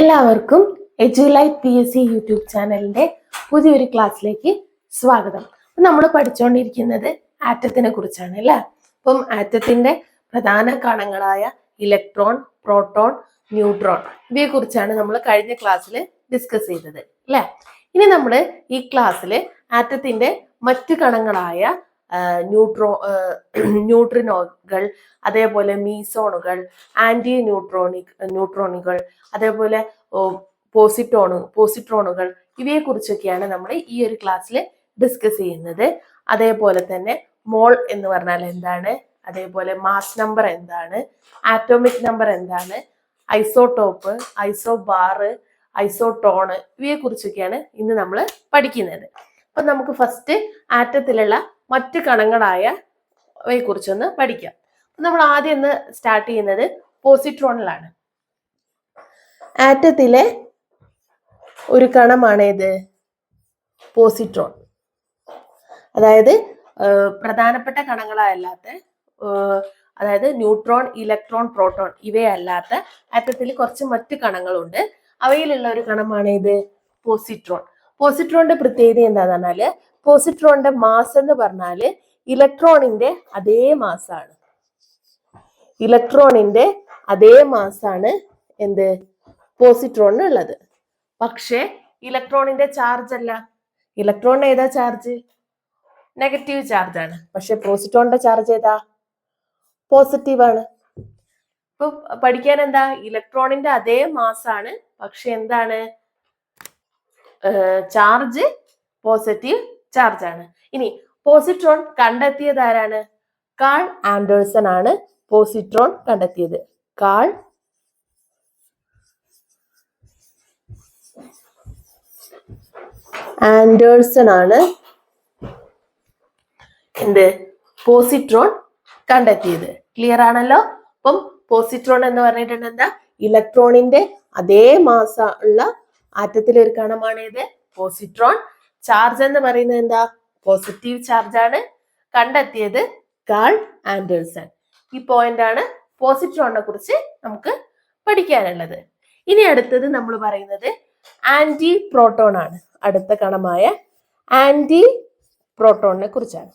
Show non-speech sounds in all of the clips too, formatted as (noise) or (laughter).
എല്ലാവർക്കും Edulite P S C YouTube ചാനലിന്റെ പുതിയൊരു ക്ലാസ്സിലേക്ക് സ്വാഗതം. നമ്മൾ പഠിച്ചുകൊണ്ടിരിക്കുന്നത് ആറ്റത്തിനെ കുറിച്ചാണ് അല്ലേ? അപ്പം ആറ്റത്തിന്റെ പ്രധാന കണങ്ങളായ ഇലക്ട്രോൺ പ്രോട്ടോൺ ന്യൂട്രോൺ ഇവയെ കുറിച്ചാണ് നമ്മൾ കഴിഞ്ഞ ക്ലാസ്സിൽ ഡിസ്കസ് ചെയ്തത് അല്ലേ? ഇനി നമ്മൾ ഈ ക്ലാസ്സിൽ ആറ്റത്തിന്റെ മറ്റു കണങ്ങളായ ന്യൂട്രോ (clears throat) ന്യൂട്രിനോകൾ അതേപോലെ മീസോണുകൾ ആന്റി ന്യൂട്രോണിക് ന്യൂട്രോണുകൾ അതേപോലെ പോസിറ്റോണു പോസിട്രോണുകൾ ഇവയെക്കുറിച്ചൊക്കെയാണ് നമ്മൾ ഈ ഒരു ക്ലാസ്സിൽ ഡിസ്കസ് ചെയ്യുന്നത്. അതേപോലെ തന്നെ മോൾ എന്ന് പറഞ്ഞാൽ എന്താണ്? അതേപോലെ മാസ് നമ്പർ എന്താണ്? ആറ്റോമിക് നമ്പർ എന്താണ്? ഐസോടോപ്പ് ഐസോബാറ് ഐസോട്ടോണ് ഇവയെ കുറിച്ചൊക്കെയാണ് ഇന്ന് നമ്മൾ പഠിക്കുന്നത്. അപ്പൊ നമുക്ക് ഫസ്റ്റ് ആറ്റത്തിലുള്ള മറ്റ് കണങ്ങളായ അവയെ കുറിച്ചൊന്ന് പഠിക്കാം നമ്മൾ ആദ്യം ഒന്ന് സ്റ്റാർട്ട് ചെയ്യുന്നത് പോസിട്രോണിലാണ് ആറ്റത്തിലെ ഒരു കണമാണ് ഇത് പോസിട്രോൺ അതായത് പ്രധാനപ്പെട്ട കണങ്ങളല്ലാത്ത അതായത് ന്യൂട്രോൺ ഇലക്ട്രോൺ പ്രോട്ടോൺ ഇവയല്ലാത്ത ആറ്റത്തിൽ കുറച്ച് മറ്റ് കണങ്ങളുണ്ട്. അവയിലുള്ള ഒരു കണമാണ് ഇത് പോസിട്രോൺ പോസിട്രോണിന്റെ പ്രത്യേകത എന്താന്ന് പറഞ്ഞാൽ പോസിട്രോണിന്റെ മാസ് എന്ന് പറഞ്ഞാൽ ഇലക്ട്രോണിന്റെ അതേ മാസാണ് ഇലക്ട്രോണിന്റെ അതേ മാസാണ് എന്ത്? പോസിട്രോണിന് ഉള്ളത്. പക്ഷേ ഇലക്ട്രോണിന്റെ ചാർജ് അല്ല. ഇലക്ട്രോണിന് ഏതാ ചാർജ് നെഗറ്റീവ് ചാർജ് ആണ്. പക്ഷെ പോസിട്രോണിന്റെ ചാർജ് ഏതാ? പോസിറ്റീവ് ആണ്. ഇപ്പൊ പഠിക്കാൻ എന്താ? ഇലക്ട്രോണിന്റെ അതേ മാസാണ് പക്ഷെ എന്താണ്? ചാർജ് പോസിറ്റീവ് ചാർജ് ആണ്. ഇനി പോസിട്രോൺ കണ്ടെത്തിയത് ആരാണ്? കാൾ ആൻഡേഴ്സൺ ആണ് പോസിട്രോൺ കണ്ടെത്തിയത്. കാൾ ആൻഡേഴ്സൺ ആണ് എന്ത്? പോസിട്രോൺ കണ്ടെത്തിയത്. ക്ലിയർ ആണല്ലോ? അപ്പം പോസിട്രോൺ എന്ന് പറഞ്ഞിട്ടുണ്ട് എന്താ ഇലക്ട്രോണിന്റെ അതേ മാസ ഉള്ള ആറ്റത്തിലെ ഒരു കണമാണ് പോസിട്രോൺ ചാർജ് എന്ന് പറയുന്നത് എന്താ? പോസിറ്റീവ് ചാർജ് ആണ് കണ്ടെത്തിയത് കാൾ ആൻഡേഴ്സൺ ഈ പോയിന്റ് ആണ് പോസിട്രോണിനെ കുറിച്ച് നമുക്ക് പഠിക്കാനുള്ളത്. ഇനി അടുത്തത് നമ്മൾ പറയുന്നത് ആന്റി പ്രോട്ടോൺ ആണ്. അടുത്ത കണമായ ആന്റി പ്രോട്ടോണിനെ കുറിച്ചാണ്.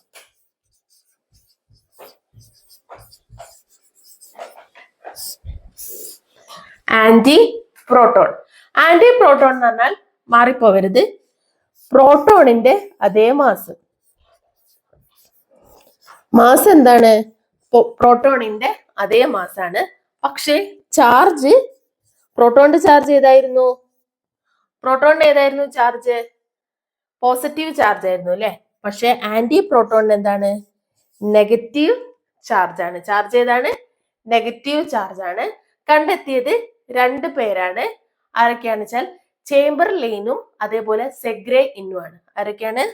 ആന്റി പ്രോട്ടോൺ ആന്റി പ്രോട്ടോൺ എന്ന് പറഞ്ഞാൽ മാറിപ്പോവരുത്. പ്രോട്ടോണിന്റെ അതേ മാസ്. മാസ് എന്താണ്? പ്രോട്ടോണിന്റെ അതേ മാസാണ്. പക്ഷേ ചാർജ് പ്രോട്ടോണിന്റെ ചാർജ് ഏതായിരുന്നു? പ്രോട്ടോണിന്റെ ഏതായിരുന്നു ചാർജ്? പോസിറ്റീവ് ചാർജ് ആയിരുന്നു അല്ലെ? പക്ഷെ ആന്റി പ്രോട്ടോണിന് എന്താണ്? നെഗറ്റീവ് ചാർജ് ആണ്. ചാർജ് ഏതാണ്? നെഗറ്റീവ് ചാർജ് ആണ്. കണ്ടെത്തിയത് രണ്ട് പേരാണ്. ആരൊക്കെയാന്ന് വെച്ചാൽ ചേംബർ ലെയിനും അതേപോലെ സെഗ്രേ ഇന്നും ആണ്. ആരൊക്കെയാണ്?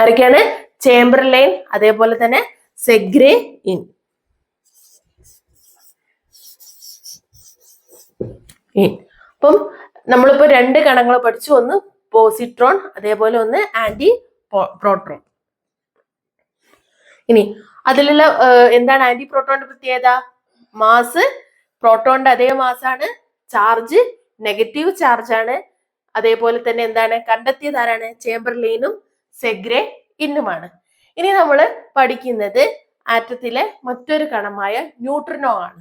ആരൊക്കെയാണ്? ചേംബർ ലൈൻ അതേപോലെ തന്നെ സെഗ്രേ ഇൻ. അപ്പം നമ്മളിപ്പോ രണ്ട് കണങ്ങൾ പഠിച്ചു. ഒന്ന് പോസിട്രോൺ അതേപോലെ ഒന്ന് ആന്റി പ്രോട്രോൺ ഇനി അതിലുള്ള എന്താണ് ആന്റി പ്രോട്ടോണിന്റെ പ്രത്യേകത? മാസ് പ്രോട്ടോണിന്റെ അതേ മാസാണ് ചാർജ് നെഗറ്റീവ് ചാർജ് ആണ്. അതേപോലെ തന്നെ എന്താണ്? കണ്ടെത്തിയത് ആരാണ്? ചേംബർലീനും സെഗ്രെ ഇന്നുമാണ്. ഇനി നമ്മൾ പഠിക്കുന്നത് ആറ്റത്തിലെ മറ്റൊരു കണമായ ന്യൂട്രിനോ ആണ്.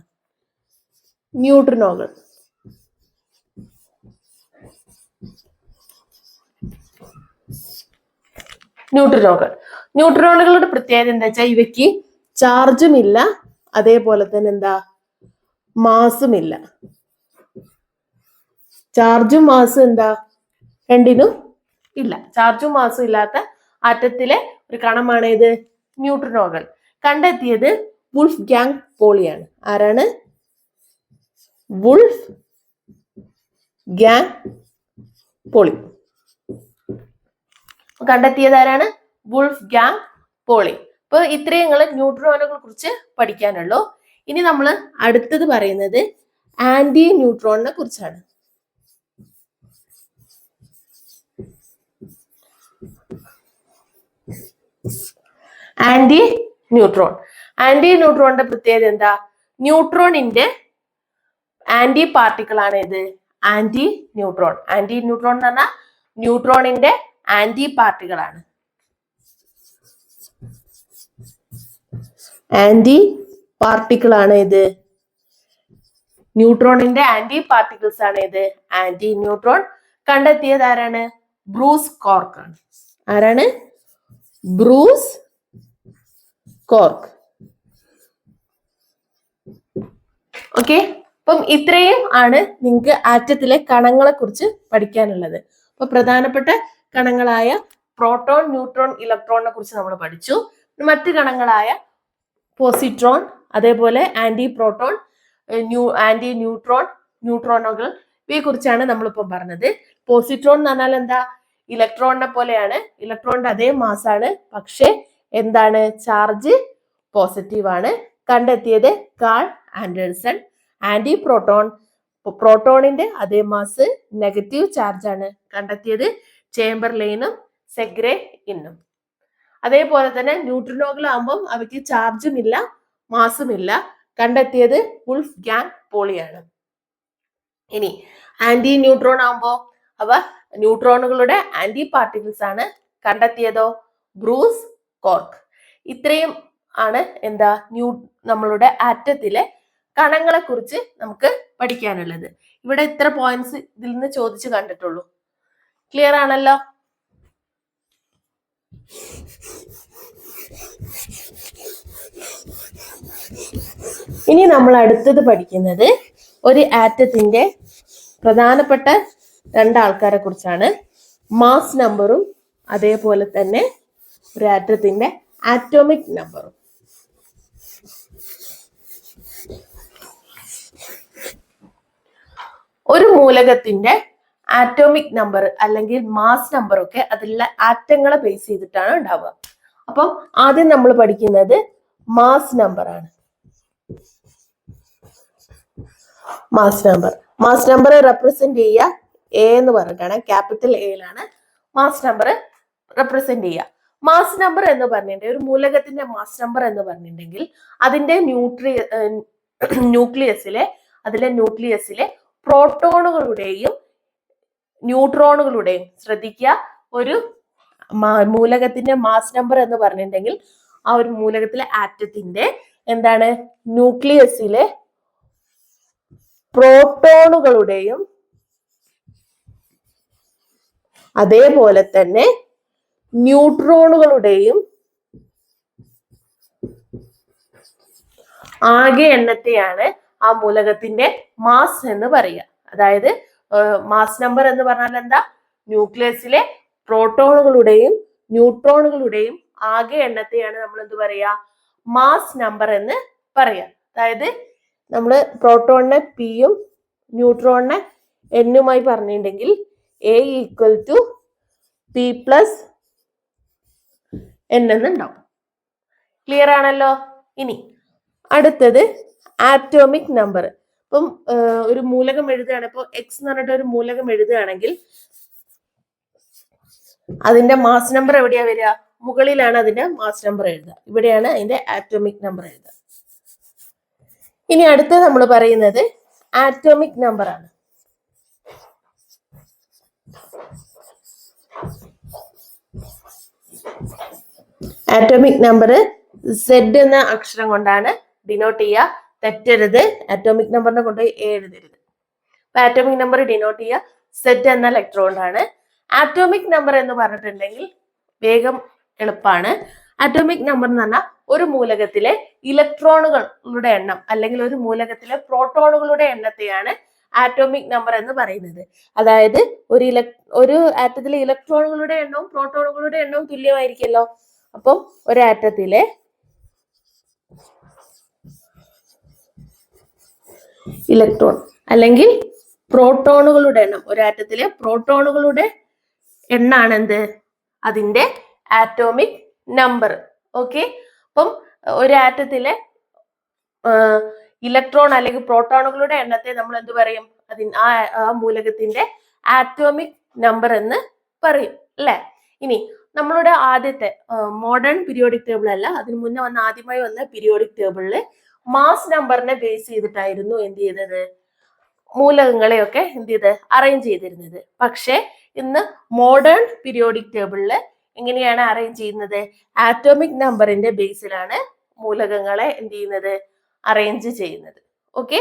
ന്യൂട്രിനോകൾ. ന്യൂട്രിനോകൾ ന്യൂട്രോണുകളുടെ പ്രത്യേകത എന്താ വെച്ചാൽ ഇവയ്ക്ക് ചാർജും ഇല്ല അതേപോലെ തന്നെ എന്താ മാസും ഇല്ല. ചാർജും മാസും എന്താ രണ്ടിനും ഇല്ല. ചാർജും മാസും ഇല്ലാത്ത ആറ്റത്തിലെ ഒരു കണമാണ് ഇത് ന്യൂട്രിനോകൾ കണ്ടെത്തിയത് വുൾഫ് ഗ്യാങ് പോളിയാണ്. ആരാണ്? Wolfgang Pauli. കണ്ടെത്തിയതാരാണ്? Wolfgang Pauli അപ്പൊ ഇത്രയും നിങ്ങൾ ന്യൂട്രോണുകളെ കുറിച്ച് പഠിക്കാനുള്ളൂ. ഇനി നമ്മൾ അടുത്തത് പറയുന്നത് ആന്റി ന്യൂട്രോണിനെ കുറിച്ചാണ്. ആന്റി ന്യൂട്രോൺ ആന്റി ന്യൂട്രോണിന്റെ പ്രത്യേകത എന്താ? ന്യൂട്രോണിന്റെ ആന്റി പാർട്ടിക്കിൾ ആണ് ഇത് ആന്റി ന്യൂട്രോൺ ആന്റി ന്യൂട്രോൺ എന്ന് പറഞ്ഞാൽ ന്യൂട്രോണിന്റെ ആന്റി പാർട്ടികളാണ് ആന്റി പാർട്ടിക്കിളാണ് ഇത് ന്യൂട്രോണിന്റെ ആന്റി പാർട്ടിക്കിൾസ് ആണ് ഇത് ആന്റി ന്യൂട്രോൺ കണ്ടെത്തിയത് ആരാണ്? ബ്രൂസ് കോർക്ക് ആണ്. ആരാണ്? Bruce Cork. ഓക്കെ? അപ്പം ഇത്രയും ആണ് നിങ്ങൾക്ക് ആറ്റത്തിലെ കണങ്ങളെ കുറിച്ച് പഠിക്കാനുള്ളത്. അപ്പൊ പ്രധാനപ്പെട്ട കണങ്ങളായ പ്രോട്ടോൺ ന്യൂട്രോൺ ഇലക്ട്രോണിനെ കുറിച്ച് നമ്മൾ പഠിച്ചു. മറ്റ് കണങ്ങളായ പോസിട്രോൺ അതേപോലെ anti proton new anti neutron ന്യൂട്രോണുകൾ ഇവയെ കുറിച്ചാണ് നമ്മളിപ്പം പറഞ്ഞത്. പോസിട്രോൺ എന്ന് പറഞ്ഞാൽ എന്താ? ഇലക്ട്രോണിനെ പോലെയാണ്. ഇലക്ട്രോണിന്റെ അതേ മാസാണ്. പക്ഷെ എന്താണ്? ചാർജ് പോസിറ്റീവ് ആണ്. കണ്ടെത്തിയത് കാൾ ആൻഡേഴ്സൺ. ആന്റി പ്രോട്ടോൺ പ്രോട്ടോണിന്റെ അതേ മാസ് നെഗറ്റീവ് ചാർജ് ആണ് കണ്ടെത്തിയത്. ചേംബർലൈനും സെഗ്രേ ഇന്നും. അതേപോലെ തന്നെ ന്യൂട്രിനോകളാകുമ്പം അവയ്ക്ക് ചാർജും ഇല്ല മാസും ഇല്ല കണ്ടെത്തിയത് ഉൾഫ് ഗ്യാങ് പോളിയാണ്. ഇനി ആന്റി ന്യൂട്രോൺ ആകുമ്പോൾ അവ ന്യൂട്രോണുകളുടെ ആന്റി പാർട്ടിക്കിൾസ് ആണ് കണ്ടെത്തിയതോ? Bruce cork. ഇത്രയും ആണ് എന്താ ന്യൂ നമ്മളുടെ ആറ്റത്തിലെ കണങ്ങളെ കുറിച്ച് നമുക്ക് പഠിക്കാനുള്ളത്. ഇവിടെ ഇത്ര പോയിന്റ്സ് ഇതിൽ നിന്ന് ചോദിച്ചു കണ്ടിട്ടുള്ളൂ. ക്ലിയർ ആണല്ലോ? ഇനി നമ്മൾ അടുത്തത് പഠിക്കുന്നത് ഒരു ആറ്റത്തിന്റെ പ്രധാനപ്പെട്ട രണ്ടാൾക്കാരെ കുറിച്ചാണ്. മാസ് നമ്പറും അതേപോലെ തന്നെ ഒരു ആറ്റത്തിന്റെ ആറ്റോമിക് നമ്പറും ഒരു മൂലകത്തിന്റെ ആറ്റോമിക് നമ്പർ അല്ലെങ്കിൽ മാസ് നമ്പർ ഒക്കെ അതിലുള്ള ആറ്റങ്ങളെ ബേസ് ചെയ്തിട്ടാണ് ഉണ്ടാവുക. അപ്പം ആദ്യം നമ്മൾ പഠിക്കുന്നത് മാസ് നമ്പർ ആണ്. Mass number mass number represent ചെയ്യുക എ എന്ന് പറഞ്ഞിട്ടാണ്. ക്യാപിറ്റൽ എയിലാണ് മാസ് നമ്പർ റെപ്രസെന്റ് ചെയ്യുക. മാസ് നമ്പർ എന്ന് പറഞ്ഞിട്ടുണ്ടെങ്കിൽ ഒരു മൂലകത്തിന്റെ മാസ് നമ്പർ എന്ന് പറഞ്ഞിട്ടുണ്ടെങ്കിൽ അതിന്റെ ന്യൂട്രി ന്യൂക്ലിയസിലെ അതിലെ ന്യൂക്ലിയസിലെ പ്രോട്ടോണുകളുടെയും ന്യൂട്രോണുകളുടെയും ശ്രദ്ധിക്കുക. ഒരു മൂലകത്തിന്റെ മാസ് നമ്പർ എന്ന് പറഞ്ഞിട്ടുണ്ടെങ്കിൽ ആ ഒരു മൂലകത്തിലെ ആറ്റത്തിന്റെ എന്താണ്? ന്യൂക്ലിയസിലെ പ്രോട്ടോണുകളുടെയും അതേപോലെ തന്നെ ന്യൂട്രോണുകളുടെയും ആകെ എണ്ണത്തെയാണ് ആ മൂലകത്തിന്റെ മാസ് എന്ന് പറയുക. അതായത് മാസ് നമ്പർ എന്ന് പറഞ്ഞാൽ എന്താ? ന്യൂക്ലിയസിലെ പ്രോട്ടോണുകളുടെയും ന്യൂട്രോണുകളുടെയും ആകെ എണ്ണത്തെയാണ് നമ്മൾ എന്ത് പറയാ? മാസ് നമ്പർ എന്ന് പറയാ. അതായത് നമ്മൾ പ്രോട്ടോണിനെ പിയും ന്യൂട്രോണിനെ എന്നുമായി പറഞ്ഞിട്ടുണ്ടെങ്കിൽ A equal to P plus N എന്നുണ്ടാവും. Clear ആണല്ലോ? ഇനി അടുത്തത് ആറ്റോമിക് നമ്പർ ഇപ്പം ഒരു മൂലകം എഴുതുകയാണ്. ഇപ്പോൾ എക്സ് എന്ന് പറഞ്ഞിട്ട് ഒരു മൂലകം എഴുതുകയാണെങ്കിൽ അതിന്റെ മാസ് നമ്പർ എവിടെയാ വരിക? മുകളിലാണ് അതിന്റെ മാസ് നമ്പർ എഴുതുക. ഇവിടെയാണ് അതിന്റെ ആറ്റോമിക് നമ്പർ എഴുതുക. ഇനി അടുത്ത് നമ്മൾ പറയുന്നത് ആറ്റോമിക് നമ്പർ ആണ്. ആറ്റോമിക് നമ്പർ സെഡ് എന്ന അക്ഷരം കൊണ്ടാണ് ഡിനോട്ട് ചെയ്യുക. തെറ്റരുത്. ആറ്റോമിക് നമ്പറിനെ കൊണ്ടുപോയി എഴുതരുത്. അപ്പൊ ആറ്റോമിക് നമ്പർ ഡിനോട്ട് ചെയ്യുക. സെറ്റ് എന്ന ഇലക്ട്രോൺ കൊണ്ടാണ് ആറ്റോമിക് നമ്പർ എന്ന് പറഞ്ഞിട്ടുണ്ടെങ്കിൽ വേഗം എളുപ്പമാണ് ആറ്റോമിക് നമ്പർ എന്ന് പറഞ്ഞാൽ ഒരു മൂലകത്തിലെ ഇലക്ട്രോണുകളുടെ എണ്ണം അല്ലെങ്കിൽ ഒരു മൂലകത്തിലെ പ്രോട്ടോണുകളുടെ എണ്ണത്തെയാണ് ആറ്റോമിക് നമ്പർ എന്ന് പറയുന്നത്. അതായത് ഒരു ഇലക് ഒരു ആറ്റത്തിലെ ഇലക്ട്രോണുകളുടെ എണ്ണവും പ്രോട്ടോണുകളുടെ എണ്ണവും തുല്യമായിരിക്കുമല്ലോ. അപ്പം ഒരു ആറ്റത്തിലെ ഇലക്ട്രോൺ. അല്ലെങ്കിൽ പ്രോട്ടോണുകളുടെ എണ്ണം. ഒരു ആറ്റത്തിലെ പ്രോട്ടോണുകളുടെ എണ്ണാണ് എന്ത് അതിന്റെ ആറ്റോമിക് നമ്പർ. ഓക്കെ? അപ്പം ഒരു ആറ്റത്തിലെ ഇലക്ട്രോൺ അല്ലെങ്കിൽ പ്രോട്ടോണുകളുടെ എണ്ണത്തെ നമ്മൾ എന്ത് പറയും? അതിന് ആ ആ മൂലകത്തിന്റെ ആറ്റോമിക് നമ്പർ എന്ന് പറയും. അല്ലെ? ഇനി നമ്മളുടെ ആദ്യത്തെ മോഡേൺ പീരിയോഡിക് ടേബിൾ അല്ല. അതിന് മുന്നേ വന്ന ആദ്യമായി വന്ന പീരിയോഡിക് ടേബിളിൽ മാസ് നമ്പറിനെ ബേസ് ചെയ്തിട്ടായിരുന്നു എന്ത് ചെയ്തത്? മൂലകങ്ങളെയൊക്കെ എന്ത് ചെയ്ത് അറേഞ്ച് ചെയ്തിരുന്നത്. പക്ഷേ ഇന്ന് മോഡേൺ പീരിയോഡിക് ടേബിളിൽ എങ്ങനെയാണ് അറേഞ്ച് ചെയ്യുന്നത്? ആറ്റോമിക് നമ്പറിന്റെ ബേസിലാണ് മൂലകങ്ങളെ എന്ത് ചെയ്യുന്നത്? അറേഞ്ച് ചെയ്യുന്നത്. ഓക്കെ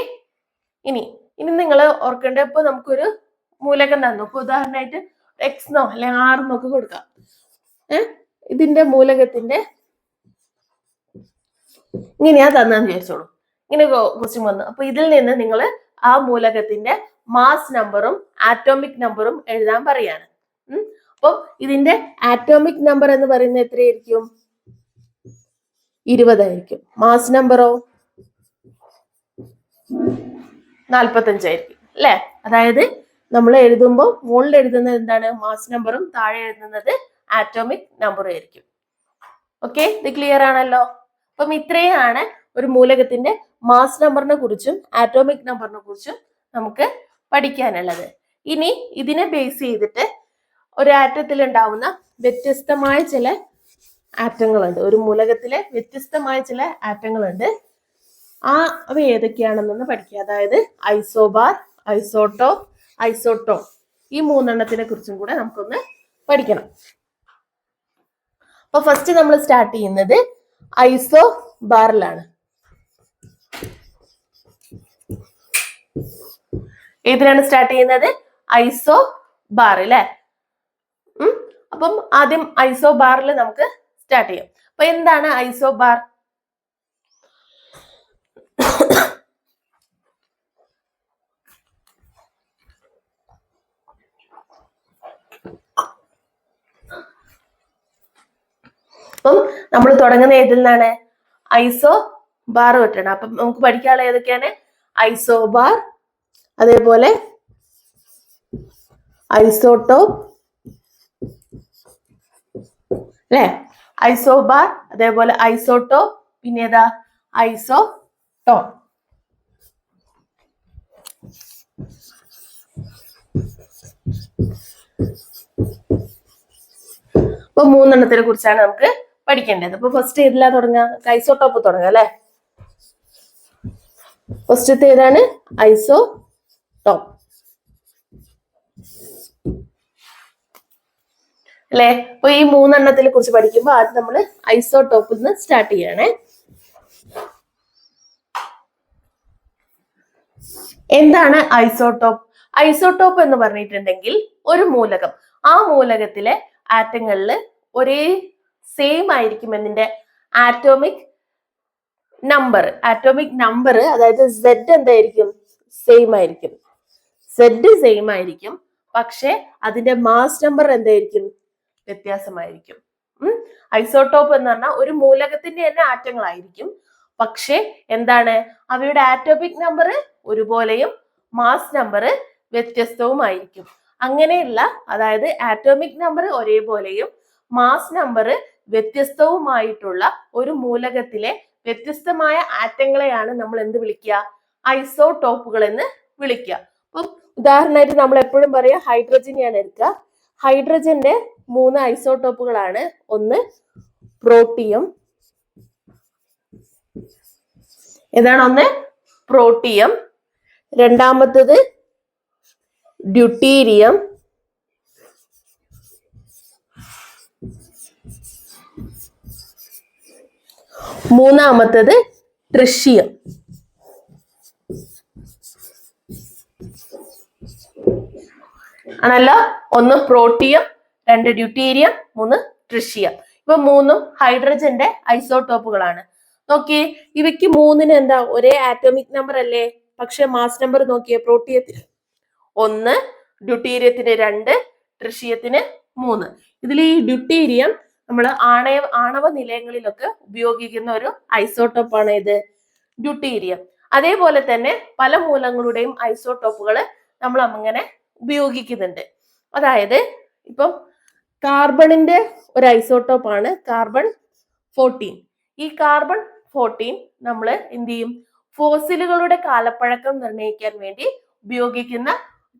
ഇനി ഇനി നിങ്ങൾ ഓർക്കേണ്ട ഇപ്പൊ നമുക്കൊരു മൂലകം തന്നു. ഇപ്പൊ ഉദാഹരണമായിട്ട് നോ അല്ലെങ്കിൽ ആർ ഒക്കെ കൊടുക്കാം. ഏഹ് ഇതിന്റെ മൂലകത്തിന്റെ ഇങ്ങനെയാ തന്നാന്ന് വിചാരിച്ചോളൂ. ഇങ്ങനെ ക്വസ്റ്റ്യൻ വന്നു. അപ്പൊ ഇതിൽ നിന്ന് നിങ്ങൾ ആ മൂലകത്തിന്റെ മാസ് നമ്പറും ആറ്റോമിക് നമ്പറും എഴുതാൻ പറയാണ്. അപ്പൊ ഇതിന്റെ ആറ്റോമിക് നമ്പർ എന്ന് പറയുന്നത് എത്രയായിരിക്കും? ഇരുപതായിരിക്കും മാസ് നമ്പറോ നാൽപ്പത്തഞ്ചായിരിക്കും അല്ലെ? അതായത് നമ്മൾ എഴുതുമ്പോൾ മുകളിൽ എഴുതുന്നത് എന്താണ്? മാസ് നമ്പറും താഴെ എഴുതുന്നത് ആറ്റോമിക് നമ്പറും ആയിരിക്കും. ഓക്കെ ഇത് ക്ലിയർ ആണല്ലോ? അപ്പം ഇത്രയാണ് ഒരു മൂലകത്തിന്റെ മാസ് നമ്പറിനെ കുറിച്ചും ആറ്റോമിക് നമ്പറിനെ കുറിച്ചും നമുക്ക് പഠിക്കാനുള്ളത്. ഇനി ഇതിനെ ബേസ് ചെയ്തിട്ട് ഒരു ആറ്റത്തിൽ ഉണ്ടാവുന്ന വ്യത്യസ്തമായ ചില ആറ്റങ്ങളുണ്ട് ഒരു മൂലകത്തിലെ വ്യത്യസ്തമായ ചില ആറ്റങ്ങളുണ്ട് ആ അവ ഏതൊക്കെയാണെന്നൊന്ന് പഠിക്കുക അതായത് ഐസോബാർ ഐസോട്ടോ ഐസോട്ടോ ഈ മൂന്നെണ്ണത്തിനെ കുറിച്ചും കൂടെ നമുക്കൊന്ന് പഠിക്കണം. അപ്പൊ ഫസ്റ്റ് നമ്മൾ സ്റ്റാർട്ട് ചെയ്യുന്നത് ഐസോ ബാറിലാണ്. ഏതിനാണ് സ്റ്റാർട്ട് ചെയ്യുന്നത്? ഐസോ ബാർ അല്ലെ അപ്പം ആദ്യം ഐസോ ബാറിൽ നമുക്ക് സ്റ്റാർട്ട് ചെയ്യാം. അപ്പൊ എന്താണ് ഐസോ ബാർ? അപ്പം നമ്മൾ തുടങ്ങുന്ന ഏതിൽ നിന്നാണ്? ഐസോ ബാർ തൊട്ടാണ് അപ്പം നമുക്ക് പഠിക്കാനുള്ള ഏതൊക്കെയാണ്? ഐസോ ബാർ അതേപോലെ ഐസോട്ടോപ്പ് അല്ലേ? ഐസോ ബാർ അതേപോലെ ഐസോട്ടോപ്പ് പിന്നെ ഏതാ? ഐസോ ടോ അപ്പൊ മൂന്നെണ്ണത്തിനെ കുറിച്ചാണ് നമുക്ക് പഠിക്കേണ്ടത്. അപ്പൊ ഫസ്റ്റ് ഏതിലാ തുടങ്ങുക? ഐസോടോപ്പ് തുടങ്ങാം അല്ലെ? ഫസ്റ്റത്തെ ഏതാണ്? ഐസോ ടോപ്പ് അല്ലെ? അപ്പൊ ഈ മൂന്നെണ്ണത്തിനെ കുറിച്ച് പഠിക്കുമ്പോൾ ആദ്യം നമ്മൾ ഐസോട്ടോപ്പിൽ നിന്ന് സ്റ്റാർട്ട് ചെയ്യണേ. എന്താണ് ഐസോടോപ്പ് ഐസോടോപ്പ് എന്ന് പറഞ്ഞിട്ടുണ്ടെങ്കിൽ ഒരു മൂലകം. ആ മൂലകത്തിലെ ആറ്റങ്ങളിൽ ഒരേ സെയിം ആയിരിക്കും എന്നിന്റെ ആറ്റോമിക് നമ്പർ ആറ്റോമിക് നമ്പർ അതായത് സെഡ് എന്തായിരിക്കും? സെയിം ആയിരിക്കും. സെഡ് സെയിം ആയിരിക്കും. പക്ഷെ അതിന്റെ മാസ് നമ്പർ എന്തായിരിക്കും? വ്യത്യാസമായിരിക്കും. ഐസോട്ടോപ്പ് എന്ന് പറഞ്ഞാൽ ഒരു മൂലകത്തിന്റെ തന്നെ ആറ്റങ്ങളായിരിക്കും. പക്ഷെ എന്താണ്? അവയുടെ ആറ്റോമിക് നമ്പർ ഒരുപോലെയും മാസ് നമ്പർ വ്യത്യസ്തവുമായിരിക്കും. അങ്ങനെയുള്ള അതായത് ആറ്റോമിക് നമ്പർ ഒരേപോലെയും മാസ് നമ്പർ വ്യത്യസ്തവുമായിട്ടുള്ള ഒരു മൂലകത്തിലെ വ്യത്യസ്തമായ ആറ്റങ്ങളെയാണ് നമ്മൾ എന്ത് വിളിക്കുക? ഐസോടോപ്പുകൾ എന്ന് വിളിക്കുക. അപ്പം ഉദാഹരണമായിട്ട് നമ്മൾ എപ്പോഴും പറയാ ഹൈഡ്രജനെയാണ് എടുക്കുക. ഹൈഡ്രജന്റെ മൂന്ന് ഐസോടോപ്പുകളാണ്. ഒന്ന് പ്രോട്ടിയം. ഏതാണ് ഒന്ന്? പ്രോട്ടിയം. രണ്ടാമത്തത് ഡ്യൂട്ടീരിയം. മൂന്നാമത്തത് ദൃശ്യം. ആണല്ലോ? ഒന്ന് പ്രോട്ടിയം രണ്ട് ഡ്യൂട്ടീരിയം മൂന്ന് ട്രിഷ്യം ഇവ മൂന്നും ഹൈഡ്രജന്റെ ഐസോടോപ്പുകളാണ്. നോക്കിയേ ഇവയ്ക്ക് മൂന്നിന് എന്താ ഒരേ ആറ്റോമിക് നമ്പർ അല്ലേ? പക്ഷെ മാസ് നമ്പർ നോക്കിയേ പ്രോട്ടിയത്തിന്. ഒന്ന് ഡ്യൂട്ടീരിയത്തിന് രണ്ട് ട്രിഷ്യത്തിന് മൂന്ന്. ഇതിൽ ഈ ഡ്യൂട്ടീരിയം നമ്മൾ ആണയ ആണവ നിലയങ്ങളിലൊക്കെ ഉപയോഗിക്കുന്ന ഒരു ഐസോട്ടോപ്പാണ് ഇത്. ഡ്യൂട്ടീരിയം. അതേപോലെ തന്നെ പല മൂലങ്ങളുടെയും ഐസോട്ടോപ്പുകൾ നമ്മൾ അങ്ങനെ ഉപയോഗിക്കുന്നുണ്ട്. അതായത് ഇപ്പം കാർബണിന്റെ ഒരു ഐസോട്ടോപ്പാണ് കാർബൺ ഫോർട്ടീൻ. ഈ കാർബൺ ഫോർട്ടീൻ നമ്മൾ എന്ത് ചെയ്യും? ഫോസിലുകളുടെ കാലപ്പഴക്കം നിർണയിക്കാൻ വേണ്ടി ഉപയോഗിക്കുന്ന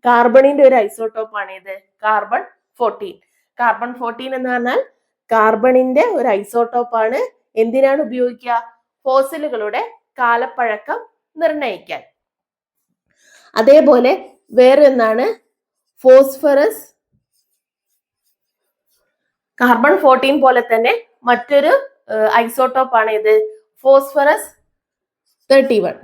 കാർബണിന്റെ ഒരു ഐസോട്ടോപ്പാണ് ഇത്. Carbon fourteen. കാർബൺ ഫോർട്ടീൻ എന്ന് പറഞ്ഞാൽ കാർബണിന്റെ ഒരു ഐസോട്ടോപ്പാണ് എന്തിനാണ് ഉപയോഗിക്കുക? ഫോസിലുകളുടെ കാലപ്പഴക്കം നിർണയിക്കാൻ അതേപോലെ വേറെ ഒന്നാണ് ഫോസ്ഫറസ് കാർബൺ ഫോർട്ടീൻ പോലെ തന്നെ മറ്റൊരു ഐസോട്ടോപ്പ് ആണ് ഇത് ഫോസ്ഫറസ് തേർട്ടി വൺ.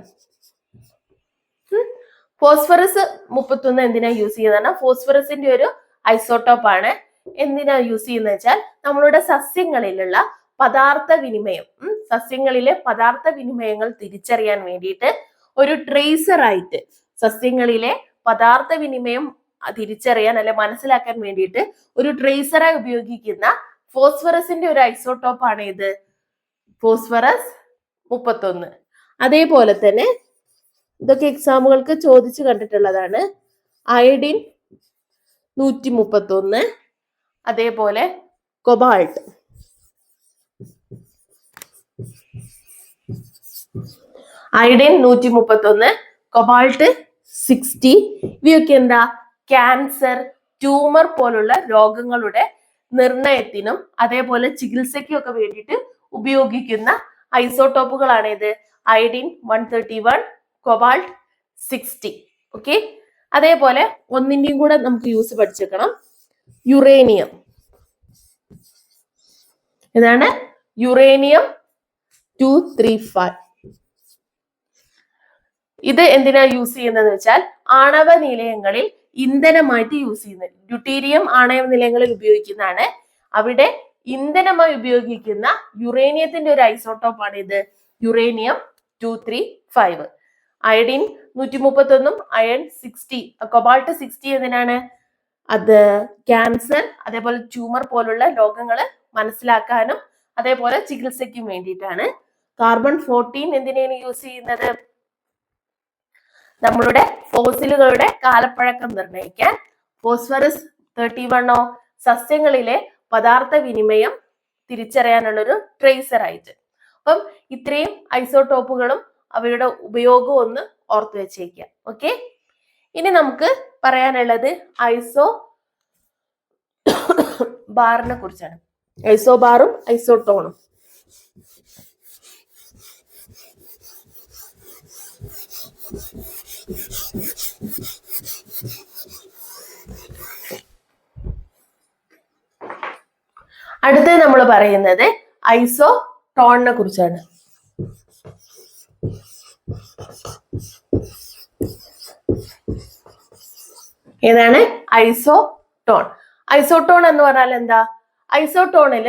ഫോസ്ഫറസ് മുപ്പത്തൊന്ന് എന്തിനാ യൂസ് ചെയ്യുന്നതാണ് ഫോസ്ഫറസിന്റെ ഒരു ഐസോട്ടോപ്പ് ആണ് എന്തിനാ യൂസ് ചെയ്യുന്നത് വെച്ചാൽ നമ്മളുടെ സസ്യങ്ങളിലുള്ള പദാർത്ഥ വിനിമയം സസ്യങ്ങളിലെ പദാർത്ഥ വിനിമയങ്ങൾ തിരിച്ചറിയാൻ വേണ്ടിയിട്ട് ഒരു ട്രേസർ ആയിട്ട് സസ്യങ്ങളിലെ പദാർത്ഥ വിനിമയം തിരിച്ചറിയാൻ അല്ലെ മനസ്സിലാക്കാൻ വേണ്ടിയിട്ട് ഒരു ട്രേസറായി ഉപയോഗിക്കുന്ന ഫോസ്ഫറസിന്റെ ഒരു ഐസോട്ടോപ്പ് ആണ് ഇത് ഫോസ്ഫറസ് മുപ്പത്തൊന്ന്. അതേപോലെ തന്നെ ഇതൊക്കെ എക്സാമുകൾക്ക് ചോദിച്ചു കണ്ടിട്ടുള്ളതാണ് അയഡിൻ നൂറ്റി മുപ്പത്തൊന്ന് അതേപോലെ കൊബാൾട്ട്. അയഡിൻ നൂറ്റി മുപ്പത്തൊന്ന് കൊബാൾട്ട് സിക്സ്റ്റി. ഇവയൊക്കെ എന്താ? ക്യാൻസർ ട്യൂമർ പോലുള്ള രോഗങ്ങളുടെ നിർണയത്തിനും അതേപോലെ ചികിത്സയ്ക്കും ഒക്കെ വേണ്ടിയിട്ട് ഉപയോഗിക്കുന്ന ഐസോട്ടോപ്പുകളാണ് ഇത് iodine one thirty one cobalt sixty. Okay? അതേപോലെ ഒന്നിന്റെയും കൂടെ നമുക്ക് യൂസ് പഠിച്ചേക്കണം. യുറേനിയം. എന്താണ്? Uranium two three five. ഇത് എന്തിനാ യൂസ് ചെയ്യുന്നത് വെച്ചാൽ ആണവ നിലയങ്ങളിൽ ഇന്ധനമായിട്ട് യൂസ് ചെയ്യുന്നത്. ഡ്യൂട്ടീരിയം ആണവ നിലയങ്ങളിൽ ഉപയോഗിക്കുന്നതാണ്. അവിടെ ഇന്ധനമായി ഉപയോഗിക്കുന്ന യുറേനിയത്തിന്റെ ഒരു ഐസോട്ടോപ്പ് ആണ് ഇത്. Uranium two three five. Iodine നൂറ്റി മുപ്പത്തൊന്നും അയൺ സിക്സ്റ്റി കൊബാൾട്ട് സിക്സ്റ്റി എന്തിനാണ്? അത് ക്യാൻസർ അതേപോലെ ട്യൂമർ പോലുള്ള രോഗങ്ങൾ മനസ്സിലാക്കാനും അതേപോലെ ചികിത്സയ്ക്കും വേണ്ടിയിട്ടാണ്. കാർബൺ ഫോർട്ടീൻ എന്തിനാണ് യൂസ് ചെയ്യുന്നത്? നമ്മളുടെ ഫോസിലുകളുടെ കാലപ്പഴക്കം നിർണയിക്കാൻ ഫോസ്ഫറസ് തേർട്ടി വണ്ണോ സസ്യങ്ങളിലെ പദാർത്ഥ വിനിമയം തിരിച്ചറിയാനുള്ളൊരു ട്രേസർ ആയിട്ട് അപ്പം ഇത്രയും ഐസോടോപ്പുകളും അവയുടെ ഉപയോഗവും ഒന്ന് ഓർത്തു വെച്ചേക്കുക ഓക്കെ? ഇനി നമുക്ക് പറയാനുള്ളത് ഐസോ ബാറിനെ കുറിച്ചാണ്. ഐസോ ബാറും ഐസോട്ടോണും അടുത്തത് നമ്മൾ പറയുന്നത് ഐസോ ടോണിനെ കുറിച്ചാണ്. ഏതാണ്? ഐസോടോൺ. ഐസോടോൺ എന്ന് പറഞ്ഞാൽ എന്താ? ഐസോട്ടോണിൽ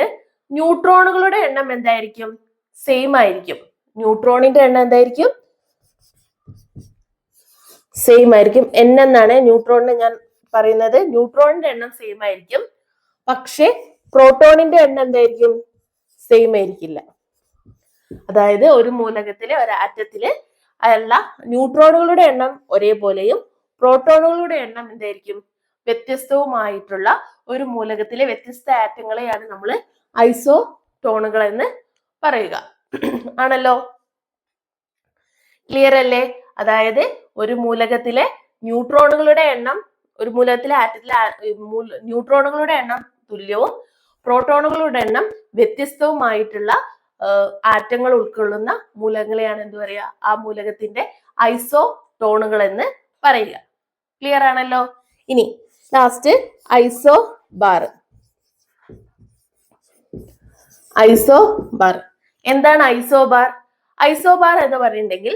ന്യൂട്രോണുകളുടെ എണ്ണം എന്തായിരിക്കും? സെയിം ആയിരിക്കും. ന്യൂട്രോണിന്റെ എണ്ണം എന്തായിരിക്കും? സെയിം ആയിരിക്കും. എൻ എന്നാണ് ന്യൂട്രോണിന് ഞാൻ പറയുന്നത്. ന്യൂട്രോണിന്റെ എണ്ണം സെയിം ആയിരിക്കും. പക്ഷെ പ്രോട്ടോണിന്റെ എണ്ണം എന്തായിരിക്കും? സെയിം ആയിരിക്കില്ല. അതായത് ഒരു മൂലകത്തിലെ ഒരു ആറ്റത്തിൽ അല്ല ന്യൂട്രോണുകളുടെ എണ്ണം ഒരേപോലെയും പ്രോട്ടോണുകളുടെ എണ്ണം എന്തായിരിക്കും? വ്യത്യസ്തവുമായിട്ടുള്ള ഒരു മൂലകത്തിലെ വ്യത്യസ്ത ആറ്റങ്ങളെയാണ് നമ്മൾ ഐസോ ടോണുകൾ എന്ന് പറയുക. ആണല്ലോ? ക്ലിയർ അല്ലേ? അതായത് ഒരു മൂലകത്തിലെ ന്യൂട്രോണുകളുടെ എണ്ണം ഒരു മൂലകത്തിലെ ആറ്റത്തിലെ ന്യൂട്രോണുകളുടെ എണ്ണം തുല്യവും പ്രോട്ടോണുകളുടെ എണ്ണം വ്യത്യസ്തവുമായിട്ടുള്ള ആറ്റങ്ങൾ ഉൾക്കൊള്ളുന്ന മൂലകങ്ങളെയാണ് എന്ത് പറയുക? ആ മൂലകത്തിന്റെ ഐസോ ടോണുകൾ എന്ന് പറയുക. ക്ലിയർ ആണല്ലോ? ഇനി last isobar isobar എന്താണ് ഐസോ ബാർ ഐസോ ബാർ എന്ന് പറയുന്നുണ്ടെങ്കിൽ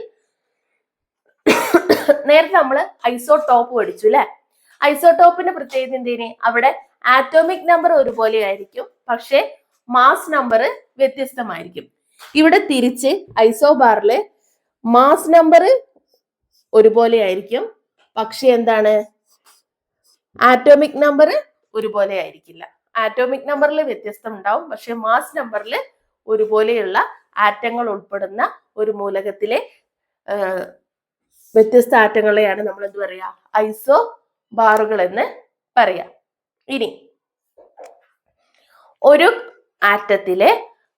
നേരത്തെ നമ്മൾ ഐസോ ടോപ്പ് പഠിച്ചു അല്ലെ ഐസോടോപ്പിന്റെ പ്രത്യേകത എന്തേന്? അവിടെ ആറ്റോമിക് നമ്പർ ഒരുപോലെ ആയിരിക്കും പക്ഷെ മാസ് നമ്പർ വ്യത്യസ്തമായിരിക്കും. ഇവിടെ തിരിച്ച് ഐസോബാറിൽ മാസ് നമ്പർ ഒരുപോലെ ആയിരിക്കും പക്ഷെ എന്താണ്? ആറ്റോമിക് നമ്പർ ഒരുപോലെ ആയിരിക്കില്ല. ആറ്റോമിക് നമ്പറിൽ വ്യത്യസ്തം ഉണ്ടാവും പക്ഷെ മാസ് നമ്പറിൽ ഒരുപോലെയുള്ള ആറ്റങ്ങൾ ഉൾപ്പെടുന്ന ഒരു മൂലകത്തിലെ വ്യത്യസ്ത ആറ്റങ്ങളെയാണ് നമ്മൾ എന്ത് പറയാ? ഐസോ ബാറുകൾ എന്ന് പറയാം. ഇനി ഒരു ആറ്റത്തിലെ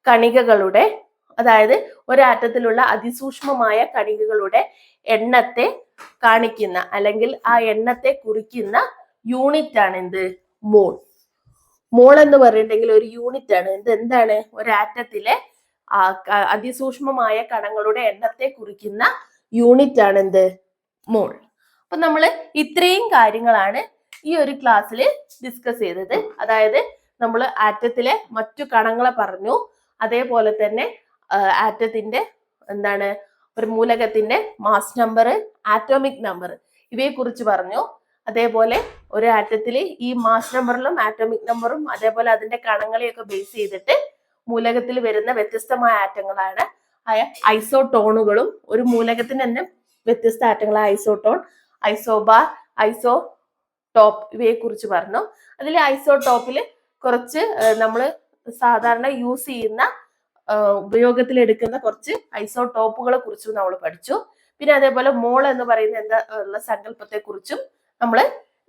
കണികകളുടെ അതായത് ഒരാറ്റത്തിലുള്ള അതിസൂക്ഷ്മമായ കണികകളുടെ എണ്ണത്തെ കാണിക്കുന്ന അല്ലെങ്കിൽ ആ എണ്ണത്തെ കുറിക്കുന്ന യൂണിറ്റ് ആണ് എന്ത്? മോൾ മോൾ എന്ന് പറയുന്നുണ്ടെങ്കിൽ ഒരു യൂണിറ്റ് ആണ്. ഇത് എന്താണ്? ഒരു ആറ്റത്തിലെ അതിസൂക്ഷ്മമായ കണങ്ങളുടെ എണ്ണത്തെ കുറിക്കുന്ന യൂണിറ്റ് ആണ് എന്ത്? മോൾ അപ്പൊ നമ്മൾ ഇത്രയും കാര്യങ്ങളാണ് ഈ ഒരു ക്ലാസ്സിൽ ഡിസ്കസ് ചെയ്തത്. അതായത് നമ്മൾ ആറ്റത്തിലെ മറ്റു കണങ്ങളെ പറഞ്ഞു. അതേപോലെ തന്നെ ആറ്റത്തിന്റെ എന്താണ് ഒരു മൂലകത്തിന്റെ മാസ് നമ്പർ ആറ്റോമിക് നമ്പർ ഇവയെ കുറിച്ച് പറഞ്ഞു. അതേപോലെ ഒരു ആറ്റത്തിൽ ഈ മാസ് നമ്പറിലും ആറ്റോമിക് നമ്പറും അതേപോലെ അതിന്റെ കണങ്ങളെയൊക്കെ ബേസ് ചെയ്തിട്ട് മൂലകത്തിൽ വരുന്ന വ്യത്യസ്തമായ ആറ്റങ്ങളാണ്. ആയ ഐസോട്ടോണുകളും ഒരു മൂലകത്തിന് തന്നെ വ്യത്യസ്ത ആറ്റങ്ങളായ ഐസോടോൺ ഐസോബാർ ഐസോ ടോപ്പ് ഇവയെ കുറിച്ച് പറഞ്ഞു. അതിൽ ഐസോടോപ്പിൽ കുറച്ച് നമ്മൾ സാധാരണ യൂസ് ചെയ്യുന്ന ഉപയോഗത്തിൽ എടുക്കുന്ന കുറച്ച് ഐസോടോപ്പുകളെ കുറിച്ചും നമ്മൾ പഠിച്ചു. പിന്നെ അതേപോലെ മോൾ എന്ന് പറയുന്ന എന്താ ഉള്ള സങ്കല്പത്തെ കുറിച്ചും നമ്മൾ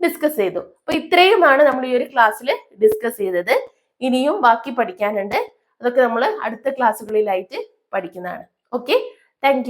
ഡിസ്കസ് ചെയ്തു. അപ്പൊ ഇത്രയുമാണ് നമ്മൾ ഈ ഒരു ക്ലാസ്സിൽ ഡിസ്കസ് ചെയ്തത്. ഇനിയും ബാക്കി പഠിക്കാനുണ്ട്. അതൊക്കെ നമ്മൾ അടുത്ത ക്ലാസ്സുകളിലായിട്ട് പഠിക്കുന്നതാണ്. Okay thank